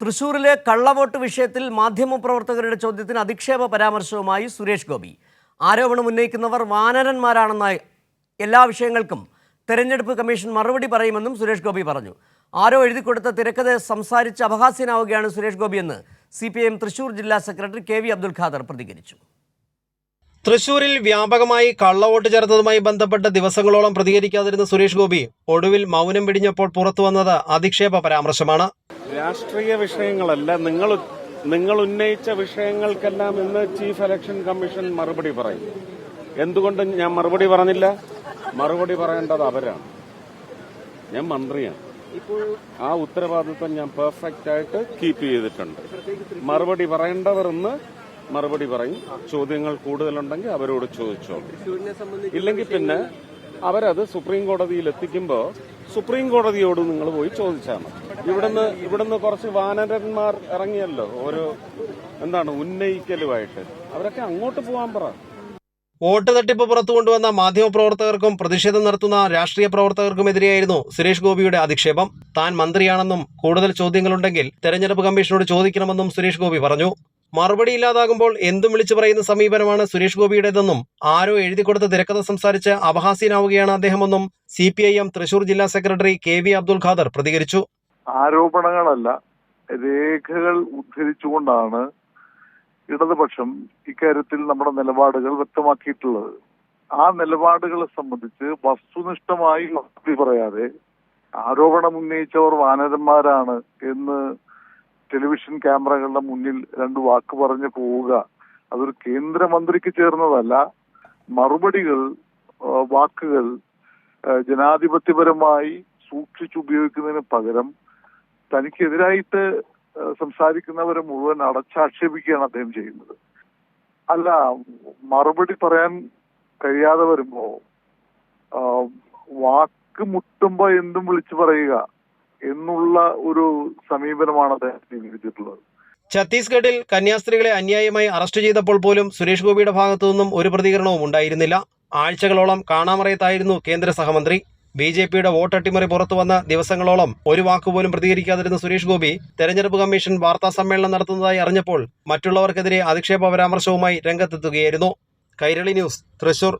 തൃശൂരിലെ കള്ളവോട്ട് വിഷയത്തിൽ മാധ്യമപ്രവർത്തകരുടെ ചോദ്യത്തിന് അധിക്ഷേപ പരാമർശവുമായി സുരേഷ് ഗോപി. ആരോപണം ഉന്നയിക്കുന്നവർ വാനരന്മാരാണെന്ന എല്ലാ വിഷയങ്ങൾക്കും തെരഞ്ഞെടുപ്പ് കമ്മീഷൻ മറുപടി പറയുമെന്നും സുരേഷ് ഗോപി പറഞ്ഞു. ആരോ എഴുതി കൊടുത്ത തിരക്കഥ സംസാരിച്ച് അപഹാസ്യനാവുകയാണ് Suresh ഗോപിയെന്ന് C P I M Thrissur ജില്ലാ secretary K V Abdul Khader പ്രതികരിച്ചു. തൃശൂരിൽ വ്യാപകമായി കള്ളവോട്ട് ചേർത്തതുമായി ബന്ധപ്പെട്ട് ദിവസങ്ങളോളം പ്രതികരിക്കാതിരുന്ന സുരേഷ് ഗോപി ഒടുവിൽ മൗനം പിടിഞ്ഞപ്പോൾ പുറത്തു വന്നത് അധിക്ഷേപ പരാമർശമാണ്. രാഷ്ട്രീയ വിഷയങ്ങളല്ല നിങ്ങൾ നിങ്ങൾ ഉന്നയിച്ച വിഷയങ്ങൾക്കെല്ലാം ഇന്ന് ചീഫ് ഇലക്ഷൻ കമ്മീഷൻ മറുപടി പറയും. എന്തുകൊണ്ട് ഞാൻ മറുപടി പറഞ്ഞില്ല? മറുപടി പറയേണ്ടത് അവരാണ്. ഞാൻ മന്ത്രിയാണ്. ആ ഉത്തരവാദിത്വം ഞാൻ പെർഫെക്റ്റ് ആയിട്ട് കീപ്പ് ചെയ്തിട്ടുണ്ട്. മറുപടി പറയേണ്ടവർ ഇന്ന് മറുപടി പറയും. ചോദ്യങ്ങൾ കൂടുതലുണ്ടെങ്കിൽ അവരോട് ചോദിച്ചോളൂ. ഇല്ലെങ്കിൽ പിന്നെ അവരത് സുപ്രീം കോടതിയിൽ എത്തിക്കുമ്പോൾ സുപ്രീം കോടതിയോട് നിങ്ങൾ പോയി ചോദിച്ചാൽ മതി. ഇവിടുന്ന് ഇവിടുന്ന് കുറച്ച് വാനരന്മാർ ഇറങ്ങിയല്ലോ ഓരോ എന്താണ് ഉന്നയിക്കലുമായിട്ട്. അവരൊക്കെ അങ്ങോട്ട് പോകാൻ പറ. വോട്ട് തട്ടിപ്പ് പുറത്തു കൊണ്ടുവന്ന മാധ്യമപ്രവർത്തകർക്കും പ്രതിഷേധം നടത്തുന്ന രാഷ്ട്രീയ പ്രവർത്തകർക്കുമെതിരെയായിരുന്നു സുരേഷ് ഗോപിയുടെ അധിക്ഷേപം. താൻ മന്ത്രിയാണെന്നും കൂടുതൽ ചോദ്യങ്ങളുണ്ടെങ്കിൽ തെരഞ്ഞെടുപ്പ് കമ്മീഷനോട് ചോദിക്കണമെന്നും സുരേഷ് ഗോപി പറഞ്ഞു. മറുപടി ഇല്ലാതാകുമ്പോൾ എന്തും വിളിച്ചു പറയുന്ന സമീപനമാണ് സുരേഷ് ഗോപിയുടേതെന്നും ആരോ എഴുതി എഴുതിക്കൊടുത്ത തിരക്കഥ സംസാരിച്ച് അപഹാസ്യനാവുകയാണ് അദ്ദേഹമെന്നും C P I M Thrissur ജില്ലാ secretary K V Abdul Khader പ്രതികരിച്ചു. ആരോപണങ്ങളല്ല രേഖകൾ ഉദ്ധരിച്ചുകൊണ്ടാണ് ഇടതുപക്ഷം ഇക്കാര്യത്തിൽ നമ്മുടെ നിലപാടുകൾ വ്യക്തമാക്കിയിട്ടുള്ളത്. ആ നിലപാടുകളെ സംബന്ധിച്ച് വസ്തുനിഷ്ഠമായി പറയാതെ ആരോപണം ഉന്നയിച്ചവർ വാനരന്മാരാണ് എന്ന് ടെലിവിഷൻ ക്യാമറകളുടെ മുന്നിൽ രണ്ട് വാക്ക് പറഞ്ഞു പോവുക. അതൊരു കേന്ദ്രമന്ത്രിക്ക് ചേർന്നതല്ല. മറുപടികൾ വാക്കുകൾ ജനാധിപത്യപരമായി സൂക്ഷിച്ചുപയോഗിക്കുന്നതിന് പകരം തനിക്കെതിരായിട്ട് സംസാരിക്കുന്നവരെ മുഴുവൻ അടച്ചാക്ഷേപിക്കുകയാണ് അദ്ദേഹം ചെയ്യുന്നത്. അല്ല മറുപടി പറയാൻ കഴിയാതെ വരുമ്പോ വാക്ക് മുട്ടുമ്പോ എന്തും വിളിച്ചു പറയുക. എന്നുള്ള ഒരു സമീപനമാണ് അദ്ദേഹം സ്വീകരിച്ചിട്ടുള്ളത് ഛത്തീസ്ഗഡിൽ കന്യാസ്ത്രീകളെ അന്യായമായി അറസ്റ്റ് ചെയ്തപ്പോൾ പോലും സുരേഷ് ഗോപിയുടെ ഭാഗത്തു നിന്നും ഒരു പ്രതികരണവും ഉണ്ടായിരുന്നില്ല. ആഴ്ചകളോളം കാണാമറയത്തായിരുന്നു കേന്ദ്ര സഹമന്ത്രി. ബി ജെ പിയുടെ വോട്ടട്ടിമറി പുറത്തു വന്ന ദിവസങ്ങളോളം ഒരു വാക്കുപോലും പ്രതികരിക്കാതിരുന്ന സുരേഷ് ഗോപി തെരഞ്ഞെടുപ്പ് കമ്മീഷൻ വാർത്താ സമ്മേളനം നടത്തുന്നതായി അറിഞ്ഞപ്പോൾ മറ്റുള്ളവർക്കെതിരെ അധിക്ഷേപ പരാമർശവുമായി രംഗത്തെത്തുകയായിരുന്നു. കൈരളി ന്യൂസ് തൃശൂർ.